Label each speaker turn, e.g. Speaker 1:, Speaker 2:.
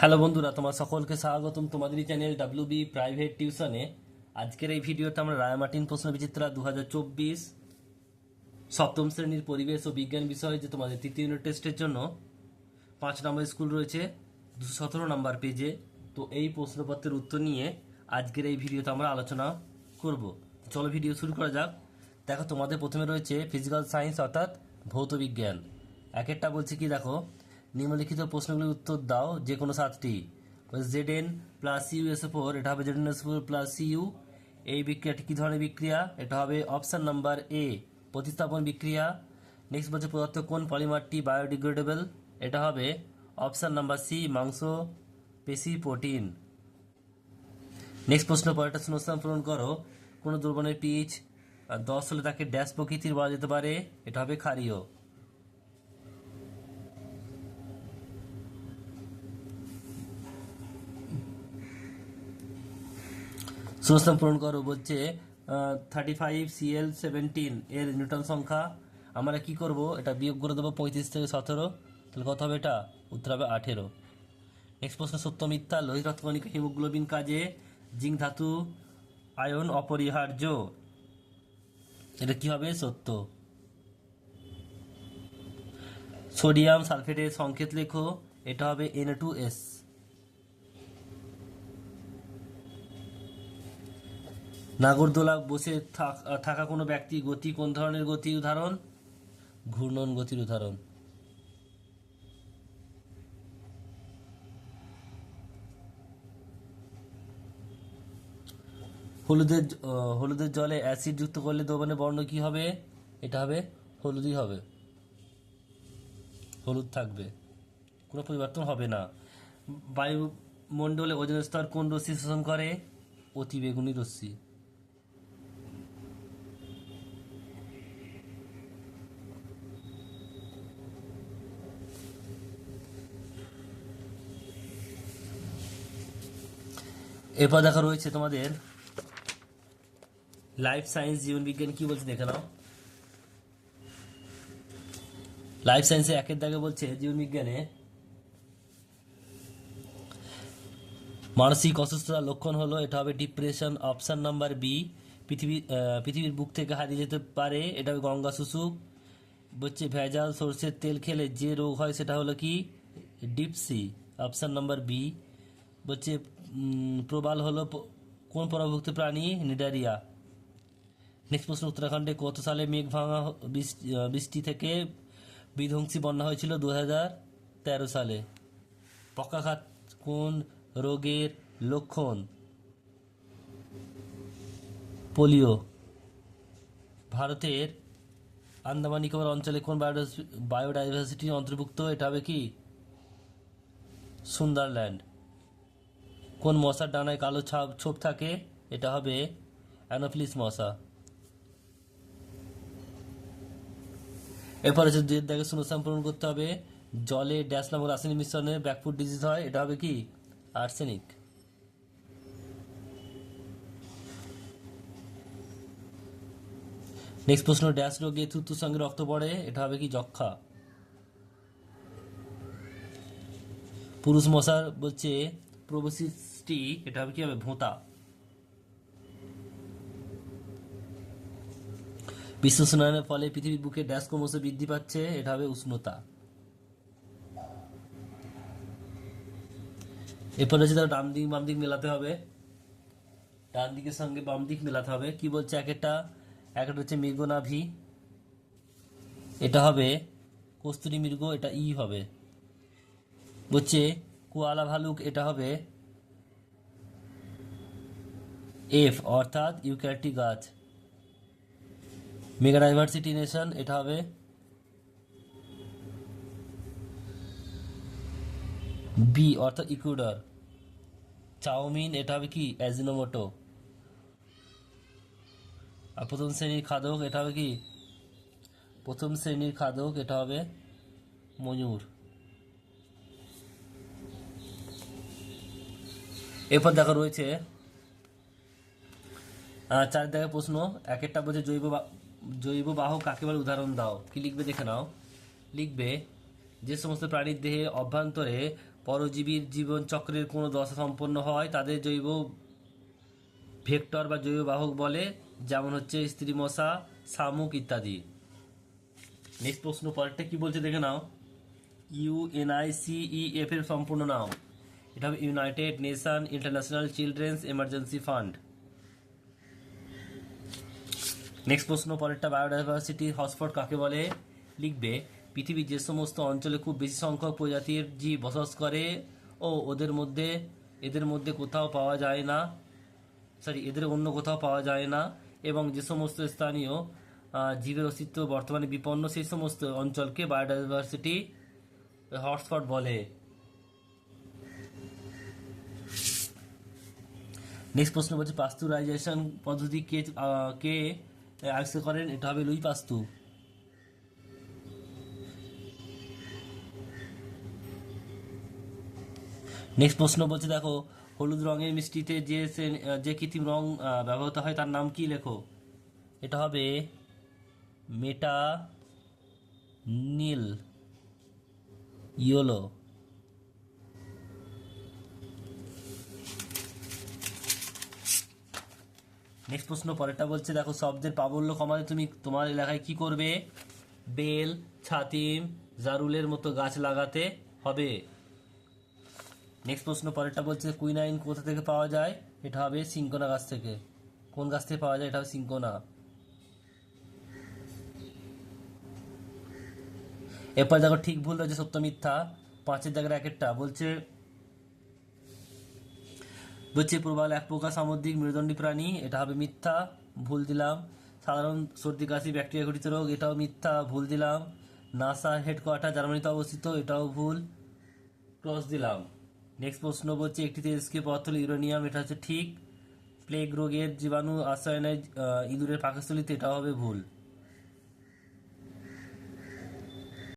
Speaker 1: Hello বন্ধুরা, তোমার সকলকে স্বাগতম তোমাদেরই চ্যানেল ডাব্লিউ বি প্রাইভেট টিউশনে আজকের এই ভিডিওতে আমরা রায়মার্টিন প্রশ্ন বিচিত্রা দু সপ্তম শ্রেণির পরিবেশ ও বিজ্ঞান বিষয়ে যে তোমাদের তৃতীয় ইউনিট টেস্টের জন্য পাঁচ নম্বর স্কুল রয়েছে, দুশো সতেরো নম্বর পেজে তো এই প্রশ্নপত্রের উত্তর নিয়ে আজকের এই ভিডিওতে আমরা আলোচনা করব। চলো ভিডিও শুরু করা যাক। দেখো, তোমাদের প্রথমে রয়েছে ফিজিক্যাল সায়েন্স অর্থাৎ ভৌত বিজ্ঞান। এক একটা বলছে কি, দেখো নিম্নলিখিত প্রশ্নগুলির উত্তর দাও যে কোনো সাতটি। Z N plus U S four এটা হবে Z N S four plus U এই বিক্রিয়াটি কী ধরনের বিক্রিয়া? এটা হবে অপশান নাম্বার এ প্রতিস্থাপন বিক্রিয়া। নেক্সট বলছে পদার্থ কোন পলিমারটি বায়োডিগ্রেডেবল এটা হবে অপশান নাম্বার সি মাংস, পেশি প্রোটিন নেক্সট প্রশ্ন, পরেরটা শূন্যস্থান পূরণ করো। কোনো দ্রবণের পিচ দশ হলে তাকে ড্যাশ প্রকৃতির বলা যেতে পারে। এটা হবে ক্ষারীয়। শূন্যস্থান পূরণ করো বলছে থার্টি ফাইভ সিএল সেভেন্টিন এর নিউটন সংখ্যা। আমরা কি করব? এটা বিয়োগ করে দেবো পঁয়ত্রিশ থেকে সতেরো। তাহলে কত হবে এটা? উত্তর হবে আঠেরো। নেক্সট প্রশ্ন সত্য মিথ্যা। লোহিত রক্তকণিকা হিমোগ্লোবিন কাজে জিঙ্ক ধাতু আয়ন অপরিহার্য। এটা কি হবে? সত্য। সোডিয়াম সালফেটের সংকেত লেখো। এটা হবে এন টু এস নাগরদোলা বসে থাক- কোনো ব্যক্তি গতি কোন ধরনের গতির উদাহরণ? ঘূর্ণন গতির উদাহরণ। হলুদের হলুদের জলে অ্যাসিড যুক্ত করলে দ্রবণের বর্ণ কি হবে? এটা হবে হলুদই হবে। হলুদ থাকবে। কোনো পরিবর্তন হবে না। বায়ুমণ্ডলে ওজন স্তর কোন রশ্মি শোষণ করে? অতি বেগুনি রশ্মি। এরপর দেখা রয়েছে তোমাদের লাইফ সায়েন্স জীবন বিজ্ঞান কি বলছে দেখে নাও। লাইফ সায়েন্সে একের দাগে বলছে জীবন বিজ্ঞানে মানসিক অসুস্থতার লক্ষণ হলো, এটা হবে ডিপ্রেশন অপশন নাম্বার বি পৃথিবী পৃথিবীর বুক থেকে হারিয়ে যেতে পারে, এটা হবে গঙ্গা শুশুক বলছে ভেজাল, সর্ষের তেল খেলে যে রোগ হয় সেটা হলো কি? ডিপসি অপশন নাম্বার বি বলছে প্রবাল হলো কোন পরাভুক্ত প্রাণী? নিডারিয়া। নেক্সট প্রশ্ন, উত্তরাখণ্ডে কত সালে মেঘ ভাঙা বৃষ্টি থেকে বিধ্বংসী বন্যা হয়েছিল দু হাজার তেরো সালে? পক্ষাঘাত কোন রোগের লক্ষণ? পোলিও। ভারতের আন্দামান নিকোবর অঞ্চলে কোন বায়োডাইভার্সিটি অন্তর্ভুক্ত? এটা হবে কি? সুন্দরল্যান্ড। কোন মশার ডানায় কালো ছাপ ছোপ থাকে, এটা হবে অ্যানোফিলিস মশা। এরপর হচ্ছে দুয়ের দাগে শূন্যস্থান পূরণ করতে হবে। জলে ড্যাশ নামক রাসায়নিক মিশ্রণে ব্যাকফুট ডিজিজ হয়, এটা হবে কি? আর্সেনিক নেক্সট প্রশ্ন, ড্যাশ রোগে থুতুর সঙ্গে রক্ত পড়ে, এটা হবে কি? যক্ষা পুরুষ মশার বলছে প্রবসিসটি এটা হবে কি হবে? ভোঁতা। বিশ্ব উষ্ণায়নের ফলে পৃথিবীর বুকে ড্যাশ ক্রমশ বৃদ্ধি পাচ্ছে, এটা হবে উষ্ণতা। এরপর হচ্ছে তার ডান দিক, বাম দিক মেলাতে হবে। ডান দিকের সঙ্গে বাম দিক মেলাতে হবে। কি বলছে এক একটা এক একটা হচ্ছে মৃগনাভি এটা হবে কস্তুরী মৃগ, এটা ই হবে। বলছে, কোয়ালা ভালুক, এটা হবে এফ অর্থাৎ ইউক্যারিটি গাছ। মেগা ডাইভার্সিটি নেশন, এটা হবে বি অর্থাৎ ইকুয়েডর। চাউমিন, এটা হবে কি? অ্যাজিনোমোটো আর প্রথম শ্রেণির খাদক, এটা হবে কি? প্রথম শ্রেণির খাদক, এটা হবে ময়ূর। এরপর দেখা রয়েছে চার দাগের প্রশ্ন, এক একটা বলছে জৈব জৈব বাহক কাকে বলে? উদাহরণ দাও। কি লিখবে দেখে নাও। লিখবে, যে সমস্ত প্রাণীর দেহে অভ্যন্তরে পরজীবীর জীবন চক্রের কোনো দশা সম্পন্ন হয়, তাদের জৈব ভেক্টর বা জৈব বাহক বলে, যেমন হচ্ছে স্ত্রী মশা, শামুক ইত্যাদি। নেক্সট প্রশ্ন, পরেরটা কি বলছে দেখে নাও। ইউএনআইসিইএফ এর সম্পূর্ণ নাম। এটা হবে United Nation International Children's Emergency Fund next প্রশ্ন, পরেরটা বায়োডাইভার্সিটি হটস্পট কাকে বলে? লিখবে, পৃথিবীর যে সমস্ত অঞ্চলে খুব বেশি সংখ্যক প্রজাতির জীব বসবাস করে, ও ওদের মধ্যে, এদের মধ্যে কোথাও পাওয়া যায় না সরি এদের অন্য কোথাও পাওয়া যায় না, এবং যে সমস্ত স্থানীয় জীবের অস্তিত্ব বর্তমানে বিপন্ন, সেই সমস্ত অঞ্চলকে বায়োডাইভার্সিটি হটস্পট বলে। নেক্সট প্রশ্ন বলছে পাস্তুরাইজেশন পদ্ধতি কে কে আবিষ্কার করেন, এটা হবে লুই পাস্তু। নেক্সট প্রশ্ন বলছে, দেখো, হলুদ রঙের মিষ্টিতে যে যে কৃত্রিম রং ব্যবহৃত হয় তার নাম কি লেখো? এটা হবে মেটা নীল, ইয়োলো। নেক্সট প্রশ্ন পরেরটা বলছে, দেখো, শব্দের প্রাবল্য কমাতে তুমি তোমার এলাকায় কি করবে? বেল, ছাতিম, জারুলের মতো গাছ লাগাতে হবে। নেক্সট প্রশ্ন পরেরটা বলছে, কুইনাইন কোথা থেকে পাওয়া যায়? এটা হবে সিঙ্কোনা গাছ থেকে। কোন গাছ থেকে পাওয়া যায়? এটা হবে সিঙ্কোনা। এরপর দেখো, ঠিক ভুল রয়েছে সত্য মিথ্যা। পাঁচের জায়গায় একটা বলছে বলছে প্রবাল এক প্রকার সামুদ্রিক মেরুদণ্ডী প্রাণী, এটা হবে মিথ্যা, ভুল দিলাম। সাধারণ সর্দি, কাশি, ব্যাকটেরিয়া ঘটিত রোগ, এটাও মিথ্যা, ভুল দিলাম। নাসা হেডকোয়ার্টার জার্মানিতে অবস্থিত, এটাও ভুল। ক্রস দিলাম। নেক্সট প্রশ্ন বলছে, একটি তেজস্ক্রিয় পদার্থ ইউরেনিয়াম, এটা হচ্ছে ঠিক। প্লেগ রোগের জীবাণু আশ্রয় নেয় ইঁদুরের পাকস্থলিতে, এটাও হবে ভুল।